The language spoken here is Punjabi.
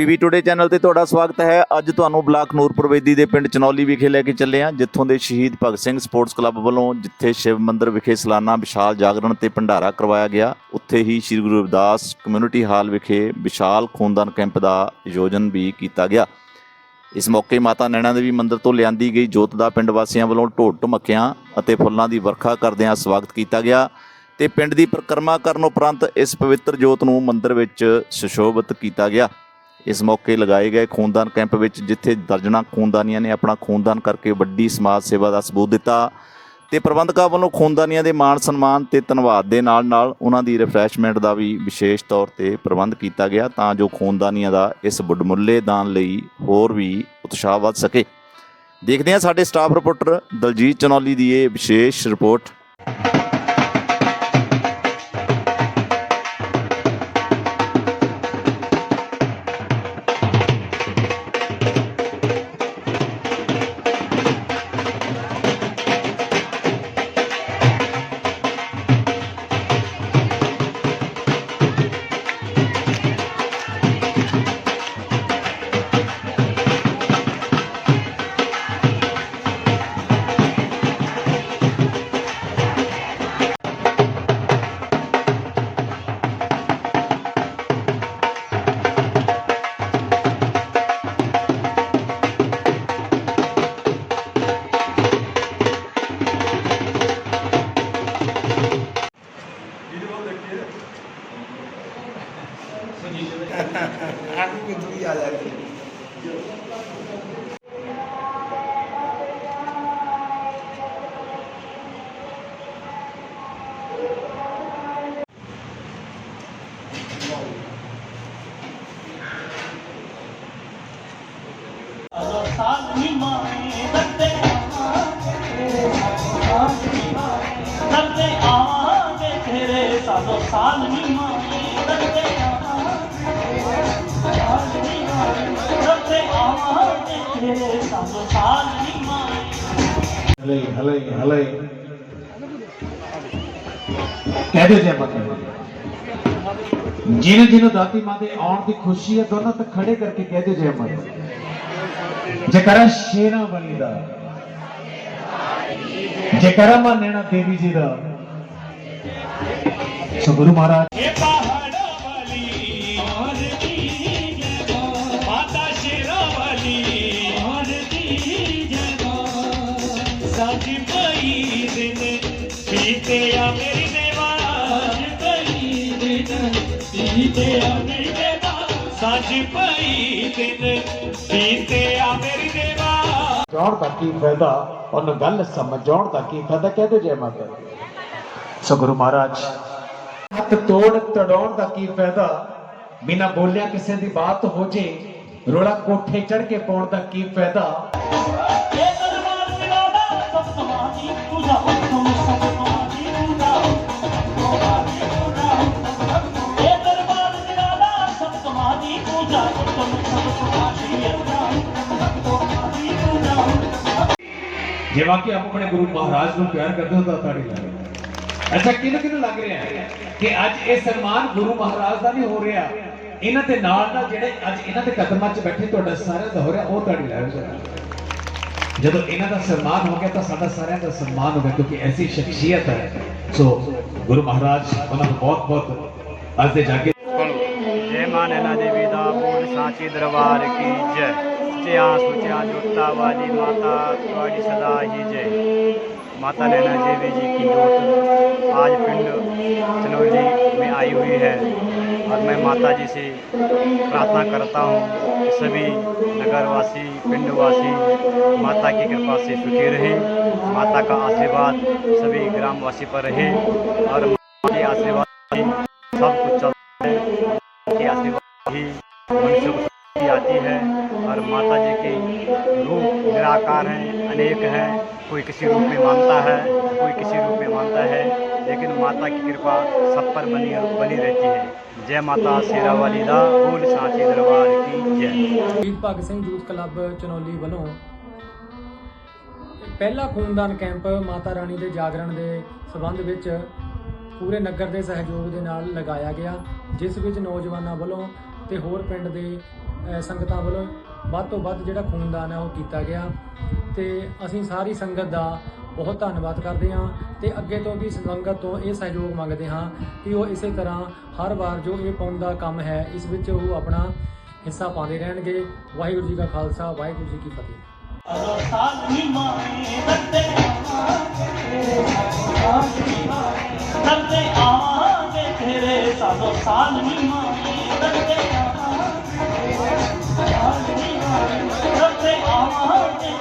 ਪੀਵੀ ਟੁਡੇ ਚੈਨਲ ਤੇ ਤੁਹਾਡਾ ਸਵਾਗਤ ਹੈ। ਅੱਜ ਤੁਹਾਨੂੰ ਬਲਾਕ ਨੂਰਪੁਰ ਵੇਦੀ ਦੇ ਪਿੰਡ ਚਨੌਲੀ ਵਿਖੇ ਲੈ ਕੇ ਚੱਲੇ ਹਾਂ, ਜਿੱਥੋਂ ਦੇ ਸ਼ਹੀਦ ਭਗਤ ਸਿੰਘ ਸਪੋਰਟਸ ਕਲੱਬ ਵੱਲੋਂ ਜਿੱਥੇ ਸ਼ਿਵ ਮੰਦਿਰ ਵਿਖੇ ਸਾਲਾਨਾ ਵਿਸ਼ਾਲ ਜਾਗਰਣ ਤੇ ਭੰਡਾਰਾ ਕਰਵਾਇਆ ਗਿਆ, ਉੱਥੇ ਹੀ ਸ੍ਰੀ ਗੁਰੂ ਰਵਿਦਾਸ ਕਮਿਊਨਿਟੀ ਹਾਲ ਵਿਖੇ ਵਿਸ਼ਾਲ ਖੂਨਦਾਨ ਕੈਂਪ ਦਾ ਆਯੋਜਨ ਵੀ ਕੀਤਾ ਗਿਆ। ਇਸ ਮੌਕੇ ਮਾਤਾ ਨੈਣਾ ਦੇਵੀ ਮੰਦਿਰ ਤੋਂ ਲਿਆਂਦੀ ਗਈ ਜੋਤ ਦਾ ਪਿੰਡ ਵਾਸੀਆਂ ਵੱਲੋਂ ਢੋਲ ਢਮੱਕਿਆਂ ਅਤੇ ਫੁੱਲਾਂ ਦੀ ਵਰਖਾ ਕਰਦਿਆਂ ਸਵਾਗਤ ਕੀਤਾ ਗਿਆ ਤੇ ਪਿੰਡ ਦੀ ਪਰਿਕਰਮਾ ਕਰਨ ਉਪਰੰਤ ਇਸ ਪਵਿੱਤਰ ਜੋਤ ਨੂੰ ਮੰਦਿਰ ਵਿੱਚ ਸੁਸ਼ੋਭਿਤ ਕੀਤਾ ਗਿਆ। ਇਸ ਮੌਕੇ ਲਗਾਏ ਗਏ ਖੂਨਦਾਨ ਕੈਂਪ ਵਿੱਚ, ਜਿੱਥੇ ਦਰਜਨਾਂ ਖੂਨਦਾਨੀਆਂ ਨੇ ਆਪਣਾ ਖੂਨਦਾਨ ਕਰਕੇ ਵੱਡੀ ਸਮਾਜ ਸੇਵਾ ਦਾ ਸਬੂਤ ਦਿੱਤਾ। ਤੇ ਪ੍ਰਬੰਧਕਾਂ ਵੱਲੋਂ ਖੂਨਦਾਨੀਆਂ ਦੇ ਮਾਣ ਸਨਮਾਨ ਤੇ ਧੰਨਵਾਦ ਦੇ ਨਾਲ ਨਾਲ ਉਹਨਾਂ ਦੀ ਰਿਫਰੈਸ਼ਮੈਂਟ ਦਾ ਵੀ ਵਿਸ਼ੇਸ਼ ਤੌਰ ਤੇ ਪ੍ਰਬੰਧ ਕੀਤਾ ਗਿਆ ਤਾਂ ਜੋ ਖੂਨਦਾਨੀਆਂ ਦਾ ਇਸ ਵੱਡਮੁੱਲੇ ਦਾਨ ਲਈ ਹੋਰ ਵੀ ਉਤਸ਼ਾਹ ਵੱਧ ਸਕੇ। ਦੇਖਦੇ ਹਾਂ ਸਾਡੇ ਸਟਾਫ ਰਿਪੋਰਟਰ ਦਲਜੀਤ ਚਨੌਲੀ ਦੀ ਇਹ ਵਿਸ਼ੇਸ਼ ਰਿਪੋਰਟ। आँखों में धुली आ जाती है Nothing on. હલઈ હલઈ હલઈ કહેતે છે મત જીને જીને ਦੀ ਖੁਸ਼ੀ ਹੈ, ਦੋਨੋਂ ਤੇ ਖੜੇ ਕਰਕੇ ਕਹਦੇ ਜੇ ਮਤ ਜੇਕਰ ਸ਼ੇਰਾ ਬਲੀ ਦਾ ਜੇਕਰ ਮਾਂ ਨੈਣਾ ਦੇਵੀ ਜੀ ਦਾ ਸੋ ਗੁਰੂ ਮਹਾਰਾਜ। ਇਹ ਪਹਾੜ ਜਾਣ ਦਾ ਕੀ ਫਾਇਦਾ? ਉਹਨੂੰ ਗੱਲ ਸਮਝਾਉਣ ਦਾ ਕੀ ਫਾਇਦਾ? ਕਹਦੇ ਜੈ ਮਾਤਾ ਸੋ ਗੁਰੂ ਮਹਾਰਾਜ। ਹੱਥ ਤੋੜ ਤੜਾਉਣ ਦਾ ਕੀ ਫਾਇਦਾ? ਬਿਨਾ ਬੋਲਿਆ ਕਿਸੇ ਦੀ ਬਾਤ ਹੋ ਜੇ ਰੋਲਾ ਕੋਠੇ ਚੜ ਕੇ ਪਾਉਣ ਦਾ ਕੀ ਫਾਇਦਾ? ਜੇ ਵਾਕਿਆ ਆਪ ਆਪਣੇ ਗੁਰੂ ਮਹਾਰਾਜ ਨੂੰ ਪਿਆਰ ਕਰਦੇ ਹੋ ਤਾਂ ਤਾੜੀ ਲਾਓ ਅੱਛਾ, ਕਿਹਨੂੰ ਕਿਹਨੂੰ ਲੱਗ ਰਿਹਾ ਕਿ ਅੱਜ ਇਹ ਸਨਮਾਨ ਗੁਰੂ ਮਹਾਰਾਜ ਦਾ ਨਹੀਂ ਹੋ ਰਿਹਾ? ਇਹਨਾਂ ਦੇ ਨਾਲ ਨਾਲ ਜਿਹੜੇ ਅੱਜ ਇਹਨਾਂ ਦੇ ਕਦਮਾਂ 'ਚ ਬੈਠੇ ਤੁਹਾਡਾ ਸਾਰਿਆਂ ਦਾ ਹੋ ਰਿਹਾ, ਉਹ ਤਾੜੀ ਲਾਓ ਜਰਾ ਜਦੋਂ ਇਹਨਾਂ ਦਾ ਸਨਮਾਨ ਹੋ ਗਿਆ ਤਾਂ ਸਾਡਾ ਸਾਰਿਆਂ ਦਾ ਸਨਮਾਨ ਹੋ ਗਿਆ, ਕਿਉਂਕਿ ਐਸੀ ਸ਼ਖਸੀਅਤ ਹੈ। ਸੋ ਗੁਰੂ ਮਹਾਰਾਜ, ਉਹਨਾਂ ਨੂੰ ਬਹੁਤ ਬਹੁਤ ਅੱਜ ਦੇ ਜਾਗੇ ਜੈ ਮਾਂ ਨੈਣਾ ਦੇਵੀ ਦਾ ਬੋਲ ਸਾਚੀ ਦਰਬਾਰ ਕੀ ਜੈ। ਸੱਚਿਆਂ ਸੁਚਿਆਂ ਜੋਤਾ ਵਾਲੀ ਮਾਤਾ, ਤੁਹਾਡੀ ਸਦਾ ਹੀ ਜੈ। माता नैना देवी जी की जोत आज पिंड चनौली में आई हुई है। और मैं माता जी से प्रार्थना करता हूँ सभी नगरवासी, पिंडवासी माता की कृपा से सुखी रहें, माता का आशीर्वाद सभी ग्रामवासी पर रहे और माता के आशीर्वाद सब कुछ चलता है के आशीर्वाद ही मनुष्य आती है और माता जी के रूप निराकार हैं, अनेक हैं। कोई किसी रूप में मानता है कोई किसी रूप में मानता है लेकिन माता की कृपा सब पर बनी बनी रहती है जय माता शेरा वाली दा बोल सांची दरबार की जय ਸ਼ਹੀਦ ਭਗਤ ਸਿੰਘ ਯੂਥ ਕਲੱਬ ਚਨੌਲੀ ਵੱਲੋਂ ਪਹਿਲਾ ਖੂਨਦਾਨ ਕੈਂਪ ਮਾਤਾ ਰਾਣੀ ਦੇ ਜਾਗਰਣ ਦੇ ਸਬੰਧ ਵਿੱਚ ਪੂਰੇ ਨਗਰ ਦੇ ਸਹਿਯੋਗ ਦੇ ਨਾਲ ਲਗਾਇਆ ਗਿਆ ਜਿਸ ਵਿੱਚ ਨੌਜਵਾਨਾਂ ਵੱਲੋਂ ਤੇ ਹੋਰ ਪਿੰਡ ਦੇ ਅ, ਸੰਗਤਾਂ ਵੱਲੋਂ ਵੱਧ ਤੋਂ ਵੱਧ ਜਿਹੜਾ ਖੂਨਦਾਨ ਹੈ ਉਹ ਕੀਤਾ ਗਿਆ। ਤੇ ਅਸੀਂ ਸਾਰੀ ਸੰਗਤ ਦਾ ਬਹੁਤ ਧੰਨਵਾਦ ਕਰਦੇ ਹਾਂ ਤੇ ਅੱਗੇ ਤੋਂ ਵੀ ਸੰਗਤ ਤੋਂ ਇਹ ਸਹਿਯੋਗ ਮੰਗਦੇ ਹਾਂ ਕਿ ਉਹ ਇਸੇ ਤਰ੍ਹਾਂ ਹਰ ਵਾਰ ਜੋ ਇਹ ਪਾਉਣ ਦਾ ਕੰਮ ਹੈ, ਇਸ ਵਿੱਚ ਉਹ ਆਪਣਾ ਹਿੱਸਾ ਪਾਉਂਦੇ ਰਹਿਣਗੇ। ਵਾਹਿਗੁਰੂ ਜੀ ਕਾ ਖਾਲਸਾ, ਵਾਹਿਗੁਰੂ ਜੀ ਕੀ ਫਤਿਹ। ਅਰੋ ਸਾਲਨੀ ਮਾਏ ਦੰਦੇ ਆਵਾਂਗੇ ਤੇਰੇ ਸਾਲੋ ਸਾਲਨੀ ਮਾਏ ਦੰਦੇ ਆਵਾਂਗੇ ਦੰਦੇ ਆਵਾਂਗੇ